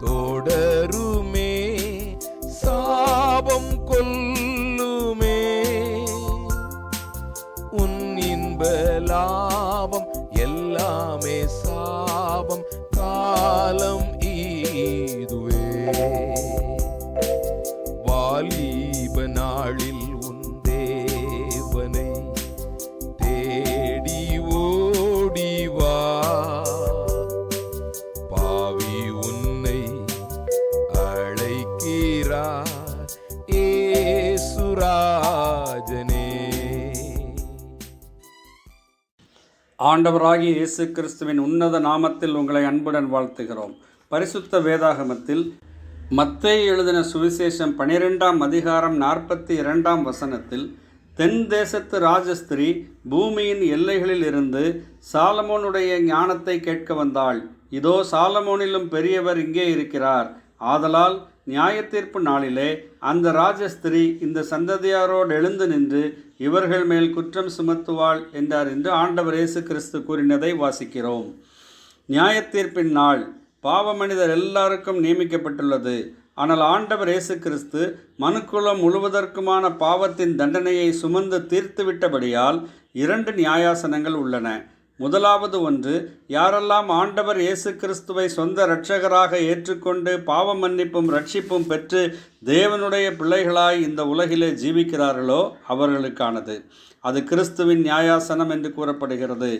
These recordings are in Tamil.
தோடு ராஜனே ஆண்டவராகி இயேசு கிறிஸ்துவின் உன்னத நாமத்தில் உங்களை அன்புடன் வாழ்த்துகிறோம். பரிசுத்த வேதாகமத்தில் மத்தை எழுதின சுவிசேஷம் பனிரெண்டாம் அதிகாரம் நாற்பத்தி இரண்டாம் வசனத்தில் தென் தேசத்து ராஜஸ்திரி பூமியின் எல்லைகளில் இருந்து சாலமோனுடைய ஞானத்தை கேட்க வந்தாள். இதோ சாலமோனிலும் பெரியவர் இங்கே இருக்கிறார். ஆதலால் நியாயத்தீர்ப்பு நாளிலே அந்த ராஜஸ்திரி இந்த சந்ததியாரோடு எழுந்து நின்று இவர்கள் மேல் குற்றம் சுமத்துவாள் என்றார் என்று ஆண்டவர் இயேசு கிறிஸ்து கூறினதை வாசிக்கிறோம். நியாயத்தீர்ப்பின் நாள் பாவ மனிதர் எல்லாருக்கும் நியமிக்கப்பட்டுள்ளது. ஆனால் ஆண்டவர் இயேசு கிறிஸ்து மனுக்குலம் முழுவதற்குமான பாவத்தின் தண்டனையை சுமந்து தீர்த்துவிட்டபடியால் இரண்டு நியாயாசனங்கள் உள்ளன. முதலாவது ஒன்று யாரெல்லாம் ஆண்டவர் இயேசு கிறிஸ்துவை சொந்த இரட்சகராக ஏற்றுக்கொண்டு பாவ மன்னிப்பும் ரட்சிப்பும் பெற்று தேவனுடைய பிள்ளைகளாய் இந்த உலகிலே ஜீவிக்கிறார்களோ அவர்களுக்கானது. அது கிறிஸ்துவின் நியாயாசனம் என்று கூறப்படுகிறது.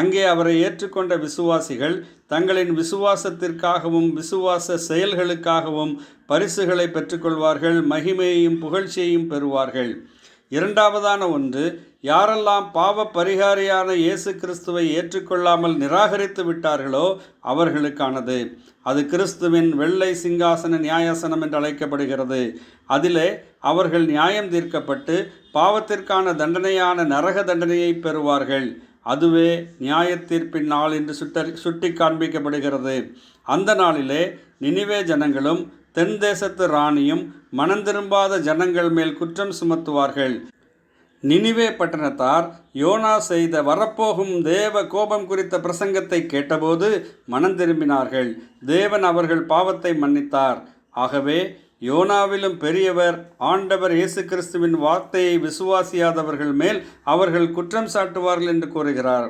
அங்கே அவரை ஏற்றுக்கொண்ட விசுவாசிகள் தங்களின் விசுவாசத்திற்காகவும் விசுவாச செயல்களுக்காகவும் பரிசுகளை பெற்றுக்கொள்வார்கள் மகிமையையும் புகழ்ச்சியையும் பெறுவார்கள். இரண்டாவதான ஒன்று யாரெல்லாம் பாவ பரிகாரியான இயேசு கிறிஸ்துவை ஏற்றுக்கொள்ளாமல் நிராகரித்து விட்டார்களோ அவர்களுக்கானது. அது கிறிஸ்துவின் வெள்ளை சிங்காசன நியாயாசனம் என்று அழைக்கப்படுகிறது. அதிலே அவர்கள் நியாயம் தீர்க்கப்பட்டு பாவத்திற்கான தண்டனையான நரக தண்டனையை பெறுவார்கள். அதுவே நியாயத்தீர்ப்பின் நாள் என்று சுட்ட சுட்டி காண்பிக்கப்படுகிறது அந்த நாளிலே நினிவே ஜனங்களும் தென் தேசத்து ராணியும் மனந்திரும்பாத ஜனங்கள் மேல் குற்றம் சுமத்துவார்கள். நினிவே பட்டணத்தார் யோனா செய்த வரப்போகும் தேவ கோபம் குறித்த பிரசங்கத்தை கேட்டபோது மனம் திரும்பினார்கள். தேவன் அவர்கள் பாவத்தை மன்னித்தார். ஆகவே யோனாவிலும் பெரியவர் ஆண்டவர் இயேசு கிறிஸ்துவின் வார்த்தையை விசுவாசியாதவர்கள் மேல் அவர்கள் குற்றம் சாட்டுவார்கள் என்று கூறுகிறார்.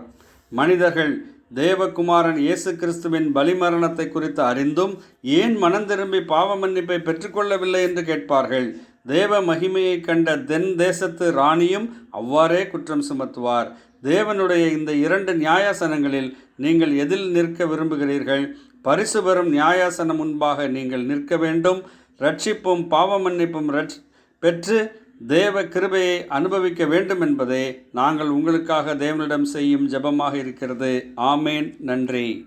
மனிதர்கள் தேவகுமாரன் இயேசு கிறிஸ்துவின் பலிமரணத்தை குறித்து அறிந்தும் ஏன் மனம் திரும்பி பாவ மன்னிப்பை பெற்றுக்கொள்ளவில்லை என்று கேட்பார்கள். தேவ மகிமையை கண்ட தென் தேசத்து ராணியும் அவ்வாறே குற்றம் சுமத்துவார். தேவனுடைய இந்த இரண்டு நியாயாசனங்களில் நீங்கள் எதில் நிற்க விரும்புகிறீர்கள்? பரிசு பெறும் நியாயாசனம் முன்பாக நீங்கள் நிற்க வேண்டும். ரட்சிப்பும் பாவ மன்னிப்பும் ரட்சி பெற்று தேவ கிருபையை அனுபவிக்க வேண்டும் என்பதே நாங்கள் உங்களுக்காக தேவனிடம் செய்யும் ஜெபமாக இருக்கிறது. ஆமேன். நன்றி.